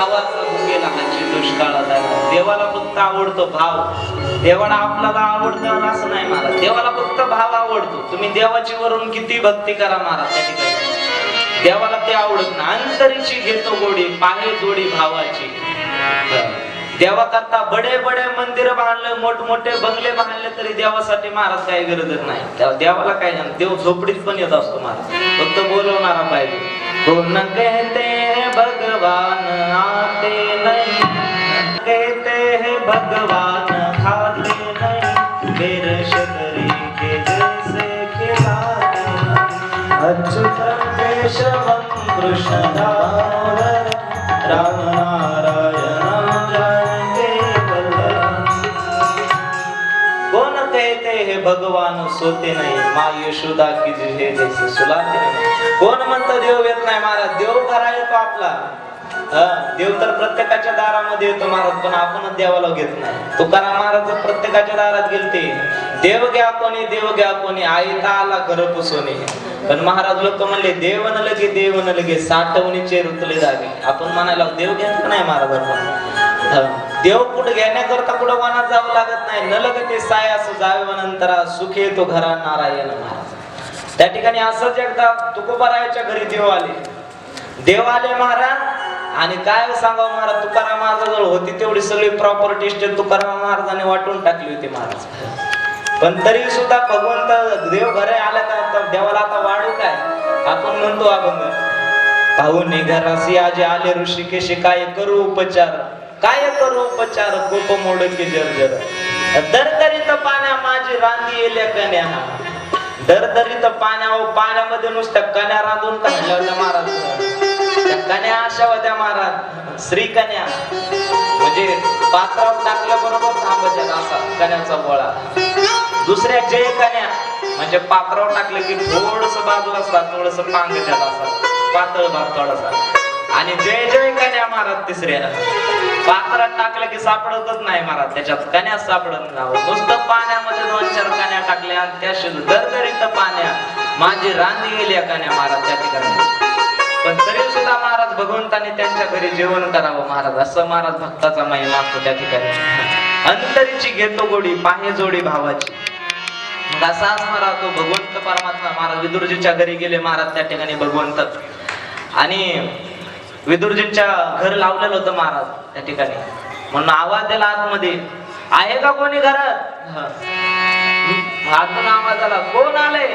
भावाचा भुकेला हाची दुष्काळात आला देवाला फक्त आवडतो भाव. देवाला आपल्याला आवडतं असं नाही मला देवाला फक्त भाव आवडतो. तुम्ही देवाची वरून किती भक्ती करा मारा त्या ठिकाणी. देवाला ते आवडत ना अंतरीची घेतो गोडी पाहे जोडी भावाची. देवा करता बडे बडे मंदिर बांधले मोठमोठे बंगले बांधले तरी देवासाठी महाराज काही गरजच नाही. देवाला काय नाही. देव झोपडीत पण येत असतो महाराज फक्त बोलवणारा पाहिजे. कोण कहते भगवान. खाते नहीं। कहते हैं भगवान खाते नहीं। मेरे बेरश के जैसे खिलाते नहीं अच्युतम केशवम कृष्ण राम नारायण जयते कौन कहते हैं भगवान सोते नहीं। माँ यशोदा की हे जैसे सुलाते नहीं। कोण म्हणतं देव येत नाही महाराज देव घरा येतो आपला देव तर प्रत्येकाच्या दारामध्ये येतो महाराज पण आपणच देवाला घेत नाही तुकाराम महाराज प्रत्येकाच्या दारात गेलते देव घ्या कोणी देव घ्या कोणी आईता आला घर पुसोनी. पण महाराज लोक म्हणले देव न लगे देव न लगे साठवणीचे रुतले जावे आपण म्हणायला देव घेत नाही महाराज आपण. देव कुठं घेण्याकरता कुठं वनात जावं लागत नाही. न लगे ते साय असं जावे नंतर सुखे तो घरा नारायण महाराज. त्या ठिकाणी असंच एकदा तुकोबारायाच्या घरी देव आले. देव आले महाराज आणि काय सांगावं महाराज तुकाराम महाराजाजवळ होती तेवढी सगळी प्रॉपर्टी स्टेट तुकाराम महाराजांनी वाटून टाकली होती महाराज. पण तरी सुद्धा भगवंत देव घरे आला का देवाला आता वाढू काय? आपण म्हणतो अभंग पाहून घरासी आजी आले ऋषिकेशी काय करू उपचार? काय करू उपचार? कोप मोडके जर्जर. दरदरीत पाण्या माझी रांदी येल्या कन्या दरदरीत पाण्या पाण्यामध्ये नुसत्या कन्या रांधून काढल्या होत्या महाराज. कन्या अशा होत्या महाराज. श्री कन्या. म्हणजे पात्रावर टाकल्या बरोबर थांबत असा कन्याचा गोळा. दुसऱ्या जय कन्या. म्हणजे पात्रावर टाकलं की थोडस बाजूला असतात थोडस पांगत्यात असा. पातळ भाग थोडासा. आणि जय जय कन्या महाराज तिसऱ्या पात्रात टाकलं की सापडतच नाही महाराज त्याच्यात कन्या सापडत नाही. नुसतं पाण्यामध्ये दोन चार कन्या टाकल्या त्या दरदरीत पाण्या. माझी रांदी गेल्या कन्या महाराज त्या ठिकाणी. पण तरी सुद्धा महाराज भगवंताने त्यांच्या घरी जेवण करावं महाराज असं महाराज भक्ताचा महिमा असतो त्या ठिकाणी. अंतरीची घेतो गोडी पाहे जोडी भावाची. मग असा असणार तो भगवंत परमात्मा. महाराज विदुरजीच्या घरी गेले महाराज त्या ठिकाणी भगवंत. आणि विदुरजींच्या घर लावलेलं होतं महाराज त्या ठिकाणी. म्हणून आवाज दिला आतमध्ये आहे का कोणी घरात? आतून आवाज आला कोण आले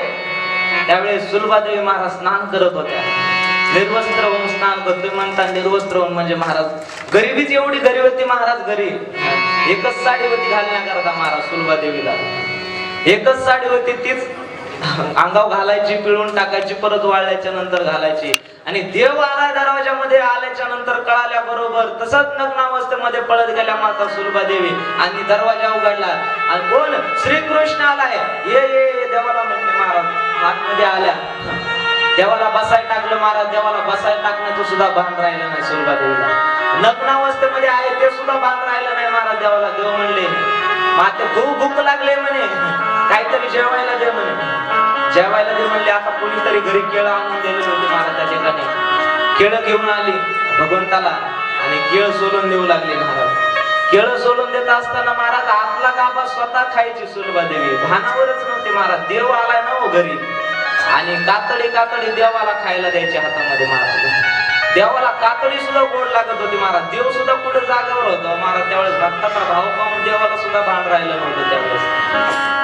त्यावेळेस सुलभादेवी महाराज स्नान करत होत्या. निर्वस्त्र होऊन स्नान करतोय म्हणता निर्वस्त्र होऊन म्हणजे महाराज. गरिबीच एवढी घरी होती महाराज घरी एकच साडी होती घालण्याकरता महाराज सुलभादेवीला. एकच साडी होती तीच अंगाव घालायची पिळून टाकायची परत वाळल्याच्या नंतर घालायची. आणि देव आला दरवाजामध्ये आल्याच्यानंतर कळाल्या बरोबर तसंच नग्नावस्थेमध्ये पळत गेल्या माता सुलभा देवी आणि दरवाजा उघडला. आणि कोण? श्रीकृष्ण आलाय. ये ये ये देवाला म्हटले महाराज आतमध्ये आल्या. देवाला बसायला टाकलं महाराज देवाला बसायला टाकण्याचं सुद्धा भान राहिलं नाही सुलभा देवीला. नग्नावस्थेमध्ये आहे ते सुद्धा भान राहिलं नाही महाराज देवाला. देव म्हणले माते खूप भूक लागले म्हणे. काहीतरी जेवायला दे म्हणे. जेवायला दे म्हणले आता कोणीतरी घरी केळं आणून दिले होते महाराज त्या ठिकाणी. केळं घेऊन आली भगवंताला आणि केळ सोलून देऊ लागले महाराज. केळं सोलून देत असताना महाराज आपला गाबा स्वतः खायची सुलभा देवी. भानावरच नव्हते महाराज. देव आलाय ना हो घरी. आणि कातडी कातडी देवाला खायला द्यायची हातामध्ये महाराज. देवाला कातडी सुद्धा गोड लागत होती महाराज. देव सुद्धा कुठे जागेवर होता? महाराज त्यावेळेस भक्ताचा भाव पाहून देवाला सुद्धा भान राहिलं नव्हतं त्यावेळेस.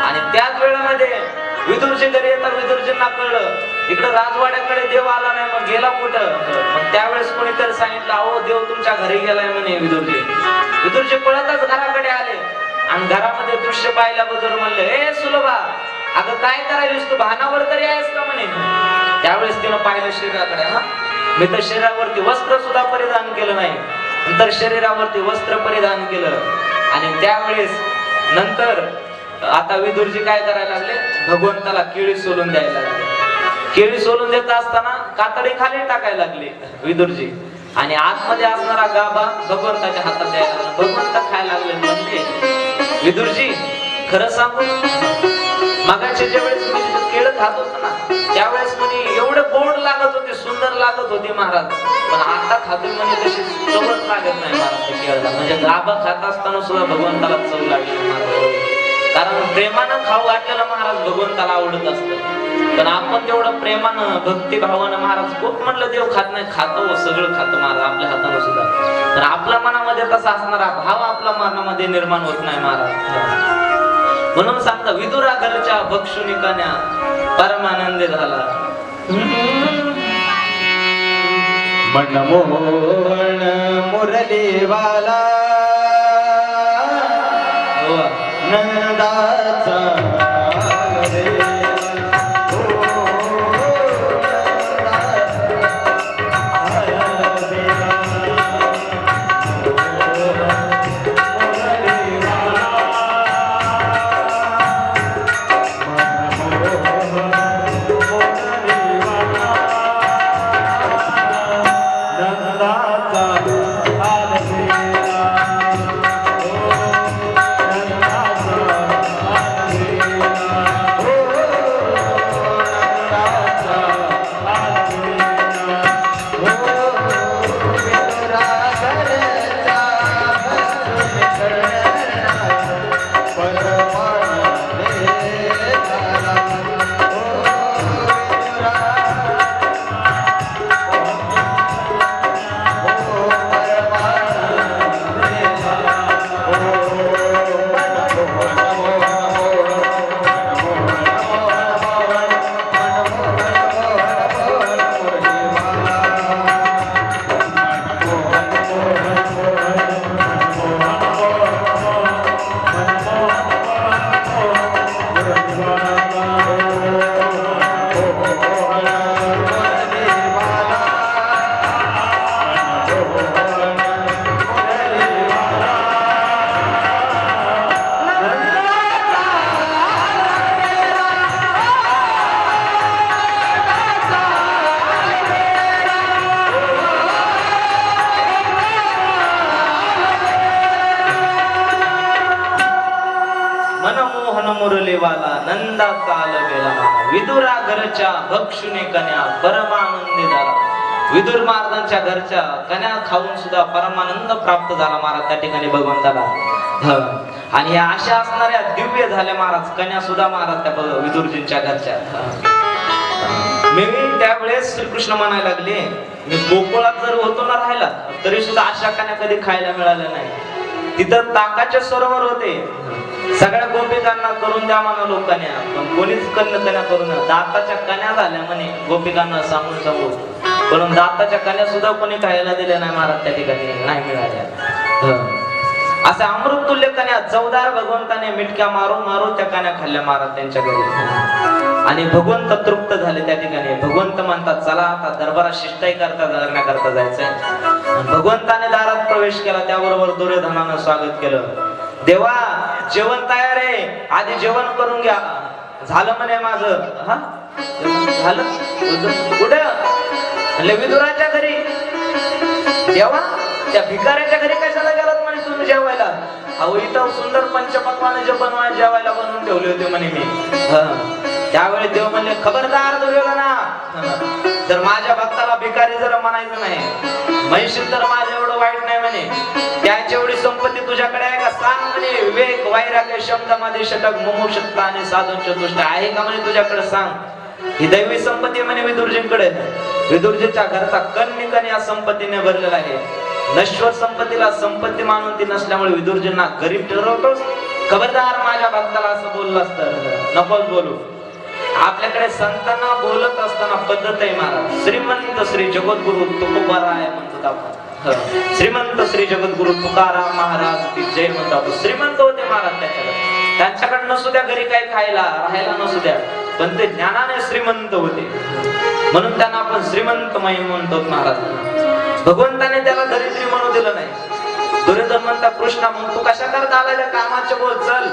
आणि त्याच वेळेमध्ये विदुरजी घरी येतात विदुरजींना कळलं इकडं राजवाड्याकडे देव आला नाही मग गेला कुठं? मग त्यावेळेस कोणीतरी सांगितलं अहो देव तुमच्या घरी गेलाय म्हणे विदुरजी. विदुरजी पळतच घराकडे आले आणि घरामध्ये दृश्य पाहिल्याबद्दल म्हणले हे सुलभा अगं काय करायलीस तू? भानावर तरी आहेस का म्हणे? त्यावेळेस तिनं पाहिलं शरीराकडे हा? मी तर शरीरावरती वस्त्र सुद्धा परिधान केलं नाही. नंतर शरीरावरती वस्त्र परिधान केलं. आणि त्यावेळेस नंतर आता विदुरजी काय करायला लागले? भगवंताला केळी सोलून द्यायला लागले. केळी सोलून देत असताना कातडी खाली टाकायला लागले विदुरजी. आणि आतमध्ये असणारा गाभा भगवंताच्या हातात द्यायला लागला. भगवंत खायला लागले म्हणजे विदुरजी खरं सांगू? मगाच्या वेळेस मी केळं खात होतो ना त्यावेळेस म्हणे एवढे गोड लागत होते सुंदर लागत होते महाराज. पण आता खातोय म्हणजे तशी चवच लागत नाही महाराज केळला म्हणजे गाभा खात असताना सुद्धा भगवंताला चव लागली महाराज. कारण प्रेमानं खाऊ वाटलेलं महाराज भगवंताला आवडत असतं. पण आपण तेवढं प्रेमानं भक्तिभावानं महाराज खूप म्हणलं देव खात नाही खातो सगळं खातो महाराज आपल्या हातानं सुद्धा. तर आपल्या मनामध्ये तसा असणारा भाव आपल्या मनामध्ये निर्माण होत नाही महाराज. म्हणून सांगता विदुरा घरच्या भक्षुनी कन्या परमानंद झाला मनमोहन मुरलीवाला हो. नंदाचा मुरलीवाला नंदा काल गेला विदुरा घरच्या भक्षुने कन्या परमानंदी झाला. विदुर महाराजांच्या घरच्या कन्या खाऊन सुद्धा परमानंद प्राप्त झाला महाराज. त्या ठिकाणी भगवंताला आणि या अशा असणाऱ्या दिव्य झाल्या महाराज. कन्या सुद्धा महाराज त्या विदुरजींच्या घरच्या. मी त्यावेळेस श्रीकृष्ण म्हणायला लागले मी गोकुळात जर होतो ना राहिला तरी सुद्धा अशा कन्या कधी खायला मिळाल्या नाही. तिथं ताकाचे सरोवर होते. सगळ्या गोपिकांना करून द्या म्हणा लोकांना. पण कोणीच कन्न कन्या करून दाताच्या कन्या झाल्या म्हणे गोपिकांना सांगून सांगून. करून दाताच्या कन्या सुद्धा कोणी खायला दिल्या नाही महाराज त्या ठिकाणी. नाही मिळाल्या. असे अमृत तुल्य कन्या चौदार भगवंताने मिटक्या मारून मारून त्या कन्या खाल्ल्या महाराज त्यांच्या घरी. आणि भगवंत तृप्त झाले त्या ठिकाणी. भगवंत म्हणतात चला आता दरबारात शिष्टाई करता करण्याकरता जायचंय. भगवंताने दारात प्रवेश केला. त्याबरोबर दुर्योधनानं स्वागत केलं. देवा जेवण तयार आहे. आधी जेवण करून घ्या. झालं म्हणे माझं. हा? झालं? कुठं? विदुराच्या घरी. देवा त्या भिकाऱ्याच्या घरी कशाला गेलात म्हणे तुम्ही जेवायला? अहो इथं सुंदर पंचपक्वाने जे बनवा जेवायला बनवून ठेवले होते म्हणे मी. हा. त्यावेळी देव म्हणले खबरदार दुर्योधना तर माझ्या भक्ताला भिकारी जर म्हणायचं नाही म्हैशी तर माझं एवढं वाईट नाही म्हणे. त्याची एवढी संपत्ती तुझ्याकडे आहे का? सांग म्हणे विवेक वैराग्य शब्दमध्ये षटक शकता आणि साधन चतुष्ट आहे का म्हणे तुझ्याकडे? सांग. ही दैवी संपत्ती म्हणे विदुरजींकडे. विदुरजीच्या घरचा कण या संपत्तीने भरलेला आहे. नश्वर संपत्तीला संपत्ती मानून ती नसल्यामुळे विदुरजींना गरीब ठरवतोस. खबरदार माझ्या भक्ताला असं बोललं असतं नकोच बोलू. आपल्याकडे संतांना बोलत असताना पद्धत आहे महाराज. श्रीमंत श्री जगद्गुरु तुकोबाराय म्हणतात आपण. श्रीमंत श्री जगद्गुरु तुकाराम महाराज की जय म्हणतात श्रीमंत होते महाराज त्याच्याकडे. त्यांच्याकडे नसू द्या घरी काही खायला राहायला नसू द्या पण ते ज्ञानाने श्रीमंत होते. म्हणून त्यांना आपण श्रीमंतमय म्हणतो महाराज. भगवंताने त्याला दरिद्री म्हणू दिलं नाही. दुर्योधन म्हणतात कृष्णा मग तू कशा करता आलाय कामाचे बोल चल.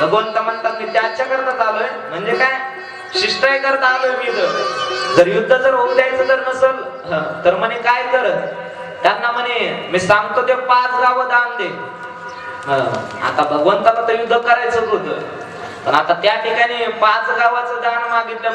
भगवंत म्हणतात मी त्याच्या करता आलोय. म्हणजे काय? शिष्टाय करता आलोय मी तर जर युद्ध जर होऊ द्यायचं जर नसल तर म्हणे काय कर? त्यांना म्हणे मी सांगतो ते पाच गाव दान दे. आता भगवंताला तर युद्ध करायचं होतं. पण आता त्या ठिकाणी पाच गावाचं दान मागितलं.